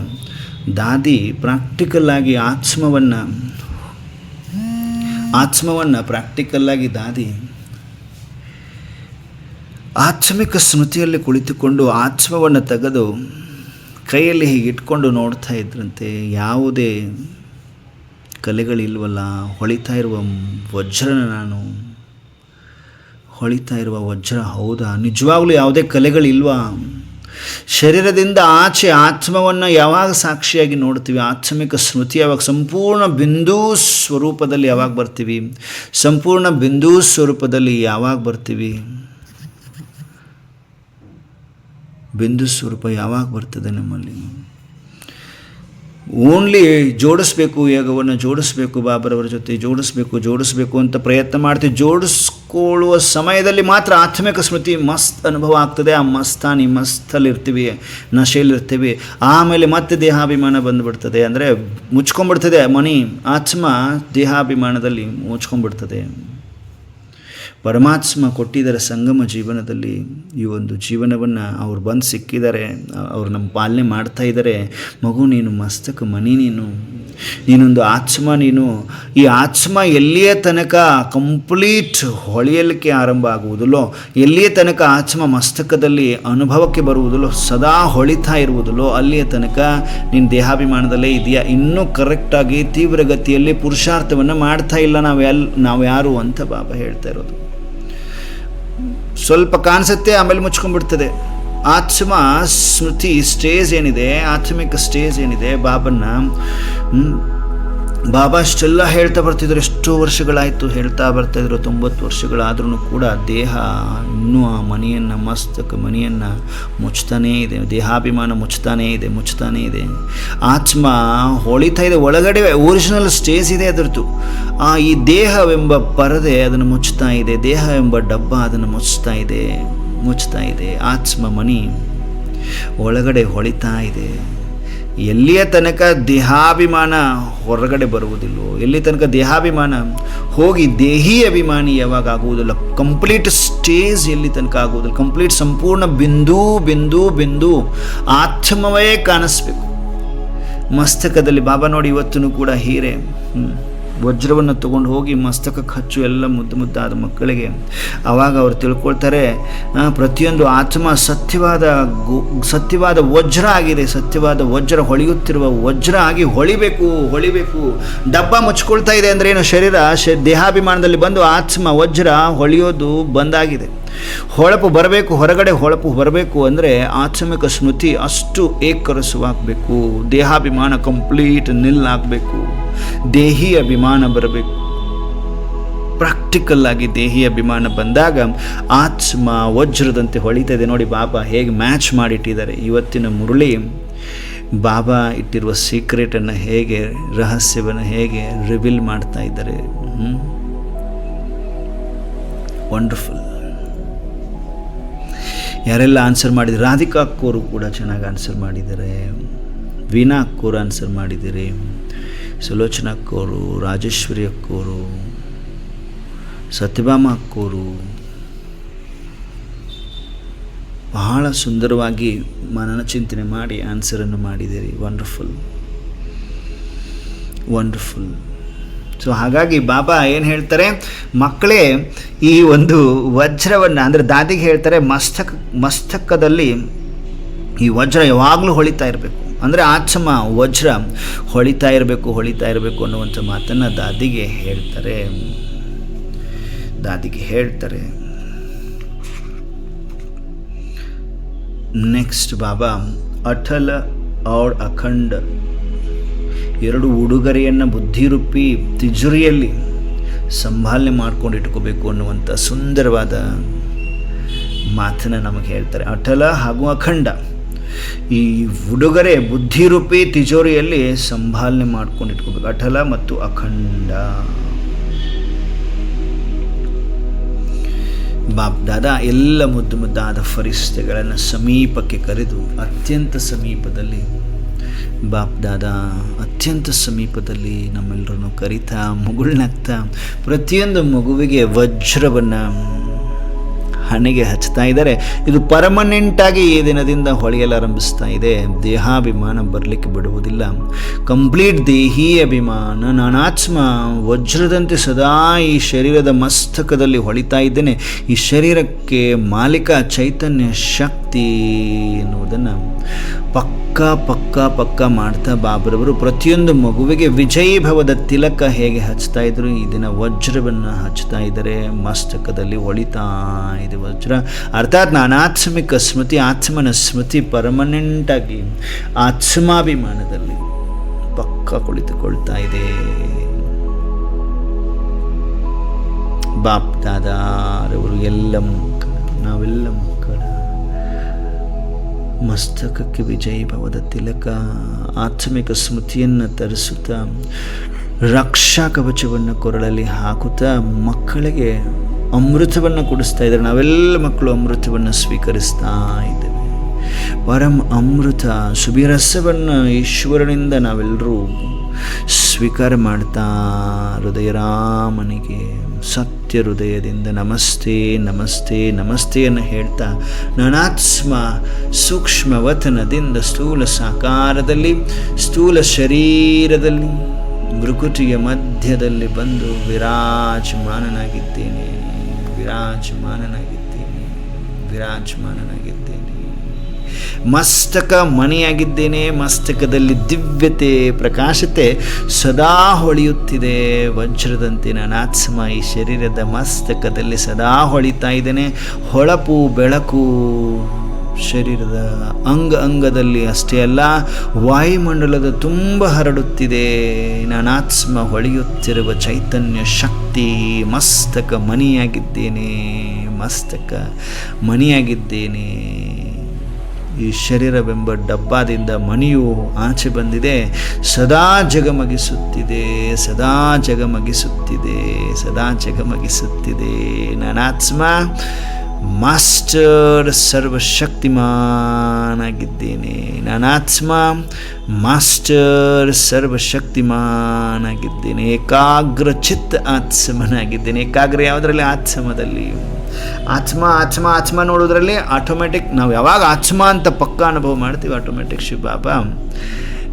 ದಾದಿ ಪ್ರಾಕ್ಟಿಕಲ್ಲಾಗಿ ಆತ್ಮವನ್ನು ಆತ್ಮವನ್ನು ಪ್ರಾಕ್ಟಿಕಲ್ಲಾಗಿ ದಾದಿ ಆತ್ಮಿಕ ಸ್ಮೃತಿಯಲ್ಲಿ ಕುಳಿತುಕೊಂಡು ಆತ್ಮವನ್ನು ತೆಗೆದು ಕೈಯಲ್ಲಿ ಹೀಗೆ ಇಟ್ಕೊಂಡು ನೋಡ್ತಾ ಇದ್ರಂತೆ, ಯಾವುದೇ ಕಲೆಗಳಿಲ್ವಲ್ಲ, ಹೊಳಿತಾ ಇರುವ ವಜ್ರನ ನಾನು, ಹೊಳಿತಾ ಇರುವ ವಜ್ರ ಹೌದಾ? ನಿಜವಾಗಲೂ ಯಾವುದೇ ಕಲೆಗಳಿಲ್ವಾ? ಶರೀರದಿಂದ ಆಚೆ ಆತ್ಮವನ್ನು ಯಾವಾಗ ಸಾಕ್ಷಿಯಾಗಿ ನೋಡ್ತೀವಿ ಆತ್ಮಿಕ ಸ್ಮೃತಿ ಯಾವಾಗ ಸಂಪೂರ್ಣ ಬಿಂದು ಸ್ವರೂಪದಲ್ಲಿ ಯಾವಾಗ ಬರ್ತೀವಿ? ಸಂಪೂರ್ಣ ಬಿಂದು ಸ್ವರೂಪದಲ್ಲಿ ಯಾವಾಗ ಬರ್ತೀವಿ? ಬಿಂದು ಸ್ವರೂಪ ಯಾವಾಗ ಬರ್ತದೆ ನಮ್ಮಲ್ಲಿ? ಓನ್ಲಿ ಜೋಡಿಸ್ಬೇಕು, ಯೋಗವನ್ನು ಜೋಡಿಸ್ಬೇಕು, ಬಾಬರವರ ಜೊತೆ ಜೋಡಿಸ್ಬೇಕು ಜೋಡಿಸ್ಬೇಕು ಅಂತ ಪ್ರಯತ್ನ ಮಾಡ್ತೀವಿ. ಜೋಡಿಸ್ಕೊಳ್ಳುವ ಸಮಯದಲ್ಲಿ ಮಾತ್ರ ಆತ್ಮಿಕ ಸ್ಮೃತಿ ಮಸ್ತ್ ಅನುಭವ ಆಗ್ತದೆ. ಆ ಮಸ್ತಾನಿ ಮಸ್ತಲ್ಲಿರ್ತೀವಿ ನಶೆಯಲ್ಲಿರ್ತೀವಿ ಆಮೇಲೆ ಮತ್ತೆ ದೇಹಾಭಿಮಾನ ಬಂದುಬಿಡ್ತದೆ. ಅಂದರೆ ಮುಚ್ಕೊಂಡ್ಬಿಡ್ತದೆ ಮನಿ, ಆತ್ಮ ದೇಹಾಭಿಮಾನದಲ್ಲಿ ಮುಚ್ಕೊಂಡ್ಬಿಡ್ತದೆ. ಪರಮಾತ್ಮ ಕೊಟ್ಟಿದ್ದಾರೆ ಸಂಗಮ ಜೀವನದಲ್ಲಿ ಈ ಒಂದು ಜೀವನವನ್ನು ಅವ್ರು ಬಂದು ಸಿಕ್ಕಿದ್ದಾರೆ, ಅವ್ರು ನಮ್ಮ ಪಾಲನೆ ಮಾಡ್ತಾ ಇದ್ದಾರೆ. ಮಗು ನೀನು, ಮಸ್ತಕ ಮನಿ ನೀನು, ನೀನೊಂದು ಆತ್ಮ ನೀನು. ಈ ಆತ್ಮ ಎಲ್ಲಿಯ ತನಕ ಕಂಪ್ಲೀಟ್ ಹೊಳೆಯಲಿಕ್ಕೆ ಆರಂಭ ಆಗುವುದಿಲ್ಲೋ, ಎಲ್ಲಿಯ ತನಕ ಆತ್ಮ ಮಸ್ತಕದಲ್ಲಿ ಅನುಭವಕ್ಕೆ ಬರುವುದಿಲ್ಲೋ, ಸದಾ ಹೊಳಿತಾ ಇರುವುದಿಲ್ಲೋ, ಅಲ್ಲಿಯ ತನಕ ನಿನ್ನ ದೇಹಾಭಿಮಾನದಲ್ಲೇ ಇದೆಯಾ? ಇನ್ನೂ ಕರೆಕ್ಟಾಗಿ ತೀವ್ರಗತಿಯಲ್ಲಿ ಪುರುಷಾರ್ಥವನ್ನು ಮಾಡ್ತಾ ಇಲ್ಲ ನಾವು ಎಲ್ ನಾವು ಯಾರು ಅಂತ ಬಾಬಾ ಹೇಳ್ತಾ ಇರೋದು. ಸ್ವಲ್ಪ ಕಾಣಿಸುತ್ತೆ ಆಮೇಲೆ ಮುಚ್ಕೊಂಡ್ಬಿಡ್ತದೆ. ಆತ್ಮ ಸ್ಮೃತಿ ಸ್ಟೇಜ್ ಏನಿದೆ ಆತ್ಮಿಕ ಸ್ಟೇಜ್ ಏನಿದೆ ಬಾಬನ್ನ ಬಾಬಾ ಅಷ್ಟೆಲ್ಲ ಹೇಳ್ತಾ ಬರ್ತಿದ್ರು, ಎಷ್ಟೋ ವರ್ಷಗಳಾಯಿತು ಹೇಳ್ತಾ ಬರ್ತಾಯಿದ್ರು ತೊಂಬತ್ತು ವರ್ಷಗಳಾದ್ರೂ ಕೂಡ ದೇಹ ಇನ್ನೂ ಆ ಮನೆಯನ್ನು, ಮಸ್ತಕ ಮನೆಯನ್ನು ಮುಚ್ತಾನೇ ಇದೆ, ದೇಹಾಭಿಮಾನ ಮುಚ್ತಾನೇ ಇದೆ ಮುಚ್ತಾನೇ ಇದೆ. ಆತ್ಮ ಹೊಳಿತಾ ಇದೆ, ಒಳಗಡೆ ಒರಿಜಿನಲ್ ಸ್ಟೇಜ್ ಇದೆ ಅದರದ್ದು. ಆ ಈ ದೇಹವೆಂಬ ಪರದೆ ಅದನ್ನು ಮುಚ್ತಾ ಇದೆ ದೇಹ ಎಂಬ ಡಬ್ಬ ಅದನ್ನು ಮುಚ್ತಾ ಇದೆ ಮುಚ್ತಾ ಇದೆ. ಆತ್ಮ ಮನಿ ಒಳಗಡೆ ಹೊಳಿತಾ ಇದೆ. ಎಲ್ಲಿಯ ತನಕ ದೇಹಾಭಿಮಾನ ಹೊರಗಡೆ ಬರುವುದಿಲ್ಲವೋ ಎಲ್ಲಿ ತನಕ ದೇಹಾಭಿಮಾನ ಹೋಗಿ ದೇಹಿ ಅಭಿಮಾನಿ ಯಾವಾಗ ಆಗುವುದಿಲ್ಲ ಕಂಪ್ಲೀಟ್ ಸ್ಟೇಜ್ ಎಲ್ಲಿ ತನಕ ಆಗುವುದಿಲ್ಲ ಕಂಪ್ಲೀಟ್ ಸಂಪೂರ್ಣ ಬಿಂದು ಬಿಂದು ಬಿಂದು ಆತ್ಮವೇ ಕಾಣಿಸ್ಬೇಕು ಮಸ್ತಕದಲ್ಲಿ, ಬಾಬಾ ನೋಡಿ ಇವತ್ತೂ ಕೂಡ ಹೀರೆ. ವಜ್ರವನ್ನು ತಗೊಂಡು ಹೋಗಿ ಮಸ್ತಕಕ್ಕೆ ಹಚ್ಚು ಎಲ್ಲ ಮುದ್ದು ಮುದ್ದಾದ ಮಕ್ಕಳಿಗೆ. ಆವಾಗ ಅವರು ತಿಳ್ಕೊಳ್ತಾರೆ ಪ್ರತಿಯೊಂದು ಆತ್ಮ ಸತ್ಯವಾದ ಸತ್ಯವಾದ ವಜ್ರ ಆಗಿದೆ, ಸತ್ಯವಾದ ವಜ್ರ ಹೊಳೆಯುತ್ತಿರುವ ವಜ್ರ ಆಗಿ ಹೊಳಿಬೇಕು ಹೊಳಿಬೇಕು. ಡಬ್ಬ ಮುಚ್ಕೊಳ್ತಾ ಇದೆ ಅಂದರೆ ಏನು ಶರೀರ? ದೇಹಾಭಿಮಾನದಲ್ಲಿ ಬಂದು ಆತ್ಮ ವಜ್ರ ಹೊಳೆಯೋದು ಬಂದಾಗಿದೆ. ಹೊಳಪು ಬರಬೇಕು, ಹೊರಗಡೆ ಹೊಳಪು ಬರಬೇಕು ಅಂದರೆ ಆತ್ಮಿಕ ಸ್ಮೃತಿ ಅಷ್ಟು ಏಕರಸವಾಗಬೇಕು. ದೇಹಾಭಿಮಾನ ಕಂಪ್ಲೀಟ್ ನಿಲ್ಲಾಗಬೇಕು. ದೇಹಿ ಅಭಿಮಾನ ಬರಬೇಕು. ಪ್ರಾಕ್ಟಿಕಲ್ ಆಗಿ ದೇಹಿ ಅಭಿಮಾನ ಬಂದಾಗ ಆತ್ಮ ವಜ್ರದಂತೆ ಹೊಳಿತದೆ. ನೋಡಿ ಬಾಬಾ ಹೇಗೆ ಮ್ಯಾಚ್ ಮಾಡಿಟ್ಟಿದ್ದಾರೆ. ಇವತ್ತಿನ ಮುರುಳಿ ಬಾಬಾ ಇಟ್ಟಿರುವ ಸೀಕ್ರೆಟನ್ನು ಹೇಗೆ, ರಹಸ್ಯವನ್ನು ಹೇಗೆ ರಿವೀಲ್ ಮಾಡ್ತಾ ಇದ್ದಾರೆ. ವಂಡರ್ಫುಲ್ ಯಾರೆಲ್ಲ ಆನ್ಸರ್ ಮಾಡಿದ್ರು? ರಾಧಿಕಾ ಅಕ್ಕೋರು ಕೂಡ ಚೆನ್ನಾಗಿ ಆನ್ಸರ್ ಮಾಡಿದ್ದಾರೆ. ವೀನಾ ಅಕ್ಕೋರು ಆನ್ಸರ್ ಮಾಡಿದ್ದೀರಿ. ಸುಲೋಚನಾ ಅಕ್ಕೋರು ರಾಜೇಶ್ವರಿ ಅಕ್ಕೋರು ಸತ್ಯಭಾಮ ಅಕ್ಕೋರು ಬಹಳ ಸುಂದರವಾಗಿ ಮನನ ಚಿಂತನೆ ಮಾಡಿ ಆನ್ಸರನ್ನು ಮಾಡಿದ್ದೀರಿ. ವಂಡರ್ಫುಲ್ ವಂಡರ್ಫುಲ್ ಸೊ ಹಾಗಾಗಿ ಬಾಬಾ ಏನು ಹೇಳ್ತಾರೆ? ಮಕ್ಕಳೇ, ಈ ಒಂದು ವಜ್ರವನ್ನು ಅಂದರೆ ದಾದಿಗೆ ಹೇಳ್ತಾರೆ, ಮಸ್ತಕ ಮಸ್ತಕದಲ್ಲಿ ಈ ವಜ್ರ ಯಾವಾಗಲೂ ಹೊಳಿತಾ ಇರಬೇಕು. ಅಂದರೆ ಆಚಮ, ವಜ್ರ, ಹೊಳಿತಾ ಇರಬೇಕು ಹೊಳಿತಾ ಇರಬೇಕು ಅನ್ನುವಂಥ ಮಾತನ್ನು ದಾದಿಗೆ ಹೇಳ್ತಾರೆ. ದಾದಿಗೆ ಹೇಳ್ತಾರೆ. ನೆಕ್ಸ್ಟ್ ಬಾಬಾ, ಅಟಲ ಔರ್ ಅಖಂಡ. ಎರಡು ಉಡುಗೊರೆಯನ್ನು ಬುದ್ಧಿರೂಪಿ ತಿಜುರಿಯಲ್ಲಿ ಸಂಭಾಲನೆ ಮಾಡ್ಕೊಂಡು ಇಟ್ಕೋಬೇಕು ಅನ್ನುವಂಥ ಸುಂದರವಾದ ಮಾತನ್ನು ನಮಗೆ ಹೇಳ್ತಾರೆ. ಅಟಲ ಹಾಗೂ ಅಖಂಡ. ಈ ಉಡುಗೊರೆ ಬುದ್ಧಿರೂಪಿ ತಿಜೋರಿಯಲ್ಲಿ ಸಂಭಾಲನೆ ಮಾಡ್ಕೊಂಡು ಇಟ್ಕೋಬೇಕು ಅಟಲ ಮತ್ತು ಅಖಂಡ. ಬಾಪ್ ದಾದ, ಎಲ್ಲ ಮುದ್ದು ಮುದ್ದಾದ ಫರಿಸ್ತೆಗಳನ್ನು ಸಮೀಪಕ್ಕೆ ಕರೆದು ಅತ್ಯಂತ ಸಮೀಪದಲ್ಲಿ, ಬಾಪ್ ದಾದ, ಅತ್ಯಂತ ಸಮೀಪದಲ್ಲಿ ನಮ್ಮೆಲ್ಲರನ್ನು ಕರಿತಾ, ಮುಗುಳ್ನಗ್ತಾ, ಪ್ರತಿಯೊಂದು ಮಗುವಿಗೆ ವಜ್ರವನ್ನು ಹಣೆಗೆ ಹಚ್ತಾ ಇದ್ದಾರೆ. ಇದು ಪರ್ಮನೆಂಟಾಗಿ ಈ ದಿನದಿಂದ ಹೊಳೆಯಲಾರಂಭಿಸ್ತಾ ಇದೆ. ದೇಹಾಭಿಮಾನ ಬರಲಿಕ್ಕೆ ಬಿಡುವುದಿಲ್ಲ. ಕಂಪ್ಲೀಟ್ ದೇಹಿ ಅಭಿಮಾನ ನಾನಾತ್ಮ ವಜ್ರದಂತೆ ಸದಾ ಈ ಶರೀರದ ಮಸ್ತಕದಲ್ಲಿ ಹೊಳಿತಾ ಇದ್ದೇನೆ. ಈ ಶರೀರಕ್ಕೆ ಮಾಲೀಕ ಚೈತನ್ಯ ಶಕ್ತಿ ಎನ್ನುವುದನ್ನು ಪಕ್ಕ ಪಕ್ಕ ಪಕ್ಕ ಮಾಡ್ತಾ ಬಾಬರವರು ಪ್ರತಿಯೊಂದು ಮಗುವಿಗೆ ವಿಜಯೀಭವದ ತಿಲಕ ಹೇಗೆ ಹಚ್ತಾ ಇದ್ರು? ಈ ದಿನ ವಜ್ರವನ್ನು ಹಚ್ತಾ ಇದ್ದಾರೆ. ಮಸ್ತಕದಲ್ಲಿ ಒಳಿತಾ ಇದೆ ವಜ್ರ. ಅರ್ಥಾತ್ ನಾನಾತ್ಮಿಕ ಸ್ಮೃತಿ, ಆತ್ಮನ ಸ್ಮೃತಿ ಪರ್ಮನೆಂಟಾಗಿ ಆತ್ಮಾಭಿಮಾನದಲ್ಲಿ ಪಕ್ಕ ಕುಳಿತುಕೊಳ್ತಾ ಇದೆ. ಬಾಪ್ ದಾದಾರವರು, ಎಲ್ಲ ನಾವೆಲ್ಲ ಮಸ್ತಕಕ್ಕೆ ವಿಜಯೀಭವದ ತಿಲಕ ಆತ್ಮಿಕ ಸ್ಮೃತಿಯನ್ನು ತರಿಸುತ್ತಾ ರಕ್ಷಾ ಕವಚವನ್ನು ಕೊರಳಲ್ಲಿ ಹಾಕುತ್ತಾ ಮಕ್ಕಳಿಗೆ ಅಮೃತವನ್ನು ಕೊಡಿಸ್ತಾ ಇದ್ದಾರೆ. ನಾವೆಲ್ಲ ಮಕ್ಕಳು ಅಮೃತವನ್ನು ಸ್ವೀಕರಿಸ್ತಾ ಇದ್ದೇವೆ. ಪರಂ ಅಮೃತ, ಸುಬಿರಸವನ್ನು ಈಶ್ವರನಿಂದ ನಾವೆಲ್ಲರೂ ಸ್ವೀಕಾರ ಮಾಡ್ತಾ ಹೃದಯರಾಮನಿಗೆ ಸತ್ಯ ಹೃದಯದಿಂದ ನಮಸ್ತೆ ನಮಸ್ತೆ ನಮಸ್ತೆಯನ್ನು ಹೇಳ್ತಾ ನಾನಾತ್ಮ ಸೂಕ್ಷ್ಮವತನದಿಂದ ಸ್ಥೂಲ ಸಾಕಾರದಲ್ಲಿ, ಸ್ಥೂಲ ಶರೀರದಲ್ಲಿ ಮೃಕುಟಿಯ ಮಧ್ಯದಲ್ಲಿ ಬಂದು ವಿರಾಜಮಾನನಾಗಿದ್ದೇನೆ ವಿರಾಜಮಾನನಾಗಿದ್ದೇನೆ ವಿರಾಜಮಾನನಾಗಿದ್ದೇನೆ. ಮಸ್ತಕ ಮನೆಯಾಗಿದ್ದೇನೆ, ಮಸ್ತಕದಲ್ಲಿ ದಿವ್ಯತೆ ಪ್ರಕಾಶತೆ ಸದಾ ಹೊಳೆಯುತ್ತಿದೆ. ವಜ್ರದಂತೆ ನಾನಾತ್ಮ ಈ ಶರೀರದ ಮಸ್ತಕದಲ್ಲಿ ಸದಾ ಹೊಳಿತಾ ಇದ್ದೇನೆ. ಹೊಳಪು, ಬೆಳಕು ಶರೀರದ ಅಂಗ ಅಂಗದಲ್ಲಿ ಅಷ್ಟೇ ಅಲ್ಲ, ವಾಯುಮಂಡಲದ ತುಂಬ ಹರಡುತ್ತಿದೆ. ನಾನಾತ್ಮ ಹೊಳೆಯುತ್ತಿರುವ ಚೈತನ್ಯ ಶಕ್ತಿ ಮಸ್ತಕ ಮನಿಯಾಗಿದ್ದೇನೆ, ಮಸ್ತಕ ಮಣಿಯಾಗಿದ್ದೇನೆ ಈ ಶರೀರವೆಂಬ ಡಬ್ಬಾದಿಂದ ಮಣಿಯು ಆಚೆ ಬಂದಿದೆ. ಸದಾ ಜಗಮಗಿಸುತ್ತಿದೆ ಸದಾ ಜಗಮಗಿಸುತ್ತಿದೆ ಸದಾ ಜಗಮಗಿಸುತ್ತಿದೆ. ನಾನಾತ್ಮ, ಮಾಸ್ಟರ್ ಸರ್ವಶಕ್ತಿಮಾನಾಗಿದ್ದೇನೆ. ನಾನಾತ್ಮ, ಮಾಸ್ಟರ್ ಸರ್ವಶಕ್ತಿಮಾನಾಗಿದ್ದೇನೆ. ಏಕಾಗ್ರ ಚಿತ್ತ ಆತ್ಸಮನಾಗಿದ್ದೇನೆ. ಏಕಾಗ್ರ ಯಾವುದರಲ್ಲಿ? ಆತ್ಮದಲ್ಲಿ ಆತ್ಮ ಆತ್ಮ ಆತ್ಮ ನೋಡೋದ್ರಲ್ಲಿ ಆಟೋಮೆಟಿಕ್ ನಾವು ಯಾವಾಗ ಆತ್ಮ ಅಂತ ಪಕ್ಕ ಅನುಭವ ಮಾಡ್ತೀವಿ ಆಟೋಮೆಟಿಕ್ ಶಿವಬಾಬಾ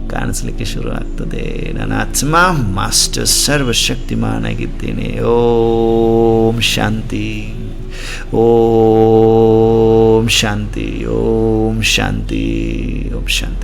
ಕಾಣಿಸ್ಲಿಕ್ಕೆ ಶುರು ಆಗ್ತದೆ. ನನ್ನ ಆತ್ಮ ಮಾಸ್ಟರ್ ಸರ್ವಶಕ್ತಿಮಾನಾಗಿದ್ದೇನೆ. ಓಂ ಶಾಂತಿ. ಓಂ ಶಾಂತಿ. ಓಂ ಶಾಂತಿ. ಓಂ ಶಾಂತಿ.